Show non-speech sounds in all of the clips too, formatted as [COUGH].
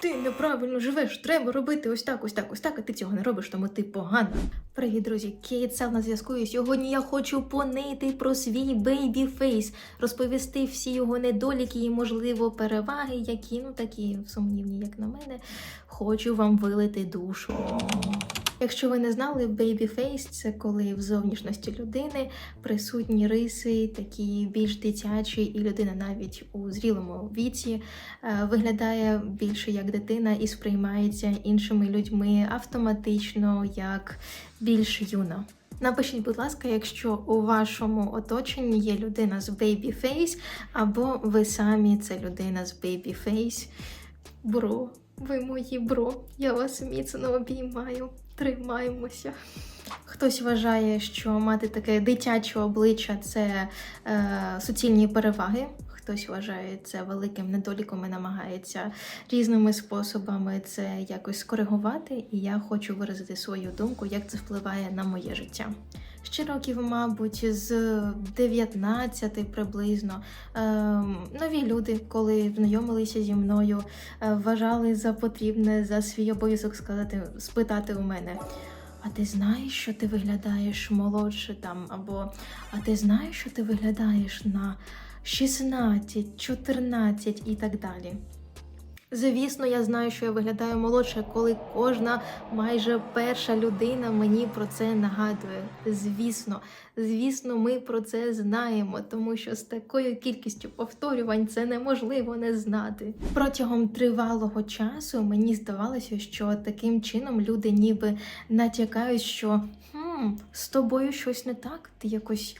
ти неправильно живеш, треба робити ось так, ось так, ось так, а ти цього не робиш, тому ти погана. Привіт, друзі! Кейт Сел на зв'язку. І сьогодні я хочу понити про свій бейбі фейс, розповісти всі його недоліки і, можливо, переваги, які ну такі сумнівні, як на мене. Хочу вам вилити душу. Якщо ви не знали, face – це коли в зовнішності людини присутні риси, такі більш дитячі, і людина навіть у зрілому віці е, виглядає більше як дитина і сприймається іншими людьми автоматично як більш юна. Напишіть, будь ласка, якщо у вашому оточенні є людина з face, або ви самі це людина з face. Бро, ви мої бро, я вас міцно обіймаю. Тримаємося. Хтось вважає, що мати таке дитяче обличчя це е, суцільні переваги. Хтось вважає це великим недоліком і намагається різними способами це якось скоригувати. І я хочу виразити свою думку, як це впливає на моє життя. Ще років, мабуть, з 19 приблизно ем, нові люди, коли знайомилися зі мною, е, вважали за потрібне за свій обов'язок сказати, спитати у мене. А ти знаєш, що ти виглядаєш молодше там, або а ти знаєш, що ти виглядаєш на 16, 14 і так далі. Звісно, я знаю, що я виглядаю молодше, коли кожна майже перша людина мені про це нагадує. Звісно, звісно, ми про це знаємо, тому що з такою кількістю повторювань це неможливо не знати. Протягом тривалого часу мені здавалося, що таким чином люди ніби натякають, що хм, з тобою щось не так, ти якось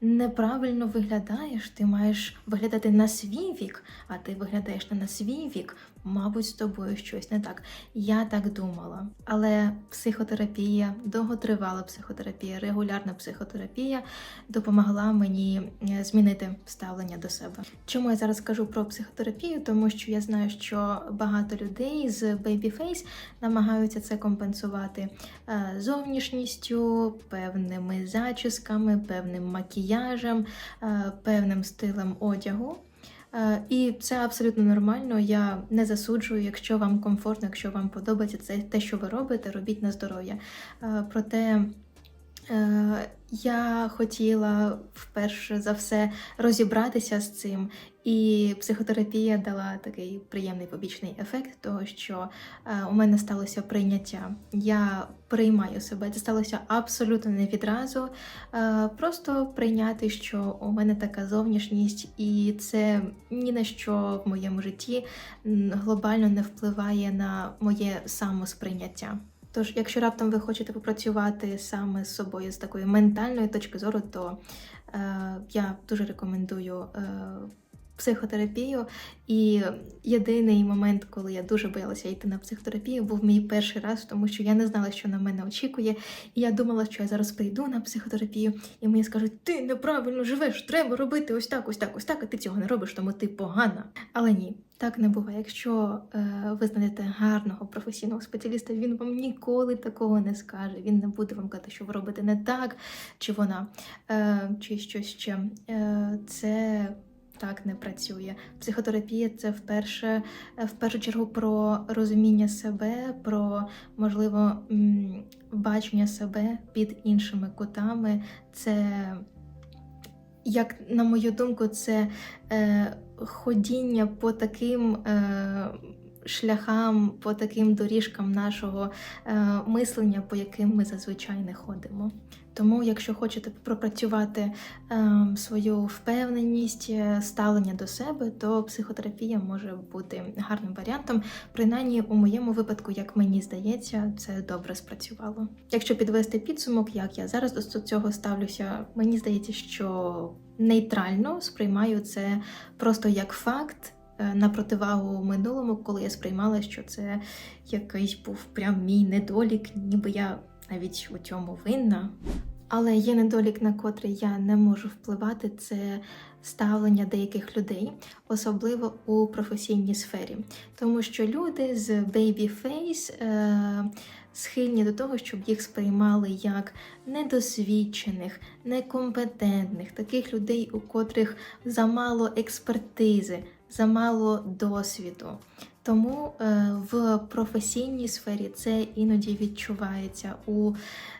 неправильно виглядаєш, ти маєш виглядати на свій вік, а ти виглядаєш не на свій вік. Мабуть, з тобою щось не так. Я так думала. Але психотерапія, довготривала психотерапія, регулярна психотерапія допомогла мені е, змінити ставлення до себе. Чому я зараз кажу про психотерапію? Тому що я знаю, що багато людей з baby face намагаються це компенсувати е, зовнішністю, певними зачісками, певним макіяжем, е, певним стилем одягу. Е, І це абсолютно нормально. Я не засуджую, якщо вам комфортно, якщо вам подобається це те, що ви робите, робіть на здоров'я. Е, Проте я хотіла вперше за все розібратися з цим, і психотерапія дала такий приємний побічний ефект, того що е, у мене сталося прийняття. Я приймаю себе. Це сталося абсолютно не відразу. Е, Просто прийняти, що у мене така зовнішність, і це ні на що в моєму житті глобально не впливає на моє самосприйняття. Тож, якщо раптом ви хочете попрацювати саме з собою з такої ментальної точки зору, то е, я дуже рекомендую е, психотерапію. І єдиний момент, коли я дуже боялася йти на психотерапію, був мій перший раз, тому що я не знала, що на мене очікує. І я думала, що я зараз прийду на психотерапію, і мені скажуть, ти неправильно живеш, треба робити ось так, ось так, ось так, а ти цього не робиш, тому ти погана. Але ні. Так не буває. Якщо е, ви знайдете гарного професійного спеціаліста, він вам ніколи такого не скаже. Він не буде вам казати, що ви робите не так, чи вона, е, чи щось ще. Е, це так не працює. Психотерапія це вперше, в першу чергу про розуміння себе, про можливо бачення себе під іншими кутами. Це, як на мою думку, це е, ходіння по таким. Е, Шляхам по таким доріжкам нашого е, мислення, по яким ми зазвичай не ходимо. Тому, якщо хочете пропрацювати е, свою впевненість, е, ставлення до себе, то психотерапія може бути гарним варіантом. Принаймні, у моєму випадку, як мені здається, це добре спрацювало. Якщо підвести підсумок, як я зараз до цього ставлюся, мені здається, що нейтрально сприймаю це просто як факт. Е, На противагу минулому, коли я сприймала, що це якийсь був прям мій недолік, ніби я навіть у цьому винна. Але є недолік, на котрий я не можу впливати, це ставлення деяких людей, особливо у професійній сфері. Тому що люди з face е, схильні до того, щоб їх сприймали як недосвідчених, некомпетентних, таких людей, у котрих замало експертизи, замало досвіду. Тому е, в професійній сфері це іноді відчувається у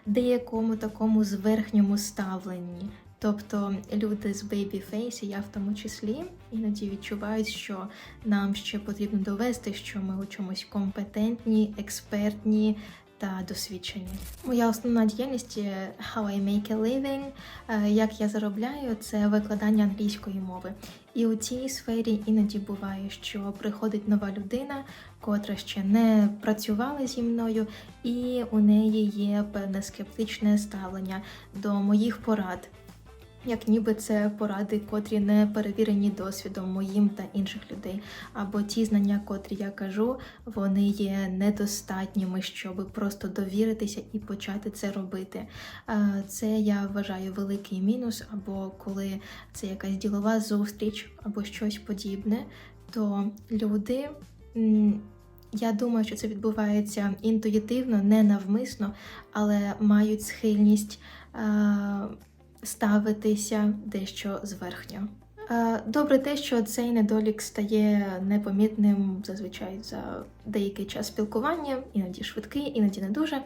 деякому такому зверхньому ставленні. Тобто люди з face, я в тому числі, іноді відчувають, що нам ще потрібно довести, що ми у чомусь компетентні, експертні та досвідчені. Моя основна діяльність є How I make a living, е, як я заробляю, це викладання англійської мови. І у цій сфері іноді буває, що приходить нова людина, котра ще не працювала зі мною, і у неї є певне скептичне ставлення до моїх порад. Як ніби це поради, котрі не перевірені досвідом моїм та інших людей, або ті знання, котрі я кажу, вони є недостатніми, щоб просто довіритися і почати це робити. Е, Це я вважаю великий мінус, або коли це якась ділова зустріч, або щось подібне, то люди. Я думаю, що це відбувається інтуїтивно, не навмисно, але мають схильність е, ставитися дещо зверхньо. Е, Добре те, що цей недолік стає непомітним зазвичай за деякий час спілкування, іноді швидкий, іноді не дуже.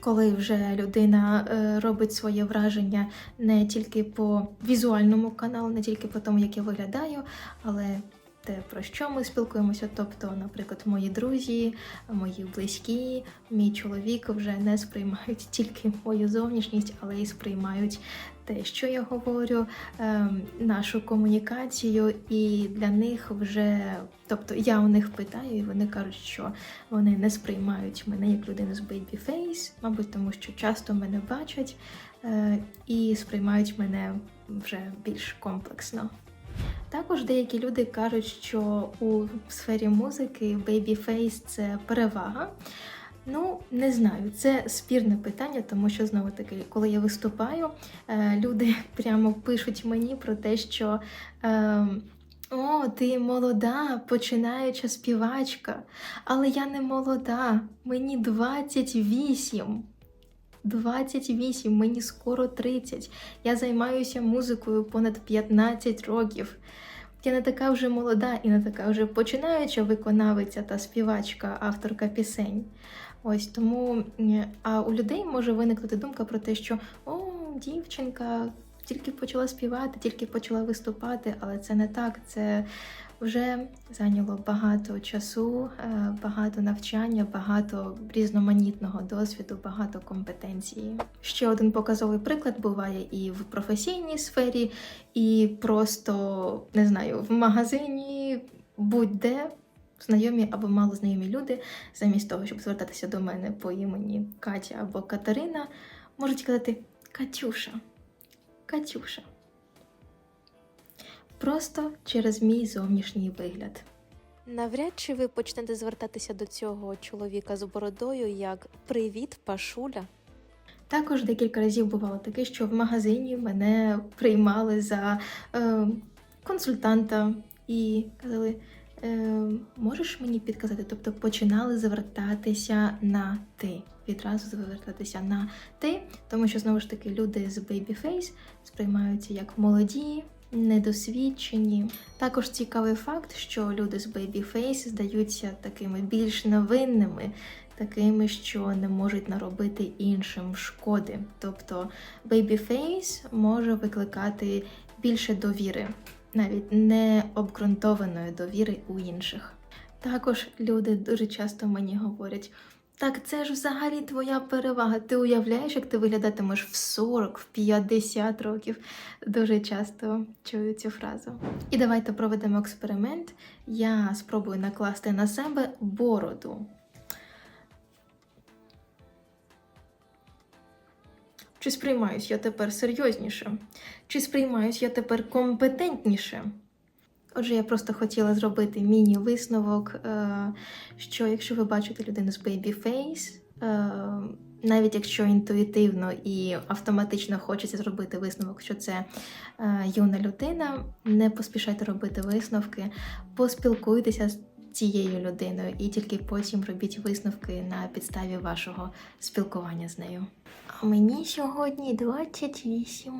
Коли вже людина е, робить своє враження не тільки по візуальному каналу, не тільки по тому, як я виглядаю, але те, про що ми спілкуємося. Тобто, наприклад, мої друзі, мої близькі, мій чоловік вже не сприймають [LAUGHS] тільки мою зовнішність, але й сприймають те, що я говорю, ем, нашу комунікацію, і для них вже, тобто я у них питаю, і вони кажуть, що вони не сприймають мене як людину з face, мабуть, тому що часто мене бачать е, і сприймають мене вже більш комплексно. Також деякі люди кажуть, що у сфері музики babyface – це перевага. Ну, не знаю, це спірне питання, тому що знову таки, коли я виступаю, е, люди [LAUGHS] прямо пишуть мені про те, що е, о, ти молода, починаюча співачка, але я не молода, мені 28. 28, мені скоро 30. Я займаюся музикою понад 15 років. Я не така вже молода і не така вже починаюча виконавиця та співачка, авторка пісень. Ось тому, а у людей може виникнути думка про те, що о, дівчинка тільки почала співати, тільки почала виступати, але це не так. Це вже зайняло багато часу, е, багато навчання, багато різноманітного досвіду, багато компетенції. Ще один показовий приклад буває і в професійній сфері, і просто не знаю, в магазині будь-де. Знайомі або малознайомі люди, замість того, щоб звертатися до мене по імені Катя або Катерина, можуть казати Катюша, Катюша. Просто через мій зовнішній вигляд. Навряд чи ви почнете звертатися до цього чоловіка з бородою як Привіт, Пашуля. Також декілька разів бувало таке, що в магазині мене приймали за е, консультанта і казали: е, можеш мені підказати? Тобто починали звертатися на ти. Відразу звертатися на ти, тому що знову ж таки люди з babyface сприймаються як молоді, недосвідчені. Також цікавий факт, що люди з babyface здаються такими більш невинними, такими, що не можуть наробити іншим шкоди. Тобто babyface може викликати більше довіри, навіть не обґрунтованої довіри у інших. Також люди дуже часто мені говорять. Так це ж взагалі твоя перевага. Ти уявляєш, як ти виглядатимеш в 40, в 50 років. Дуже часто чую цю фразу. І давайте проведемо експеримент. Я спробую накласти на себе бороду. Чи сприймаюсь я тепер серйозніше? Чи сприймаюсь я тепер компетентніше? Отже, я просто хотіла зробити міні-висновок, е, що якщо ви бачите людину з baby face, е, навіть якщо інтуїтивно і автоматично хочеться зробити висновок, що це е, юна людина, не поспішайте робити висновки, поспілкуйтеся з цією людиною і тільки потім робіть висновки на підставі вашого спілкування з нею. А мені сьогодні 28.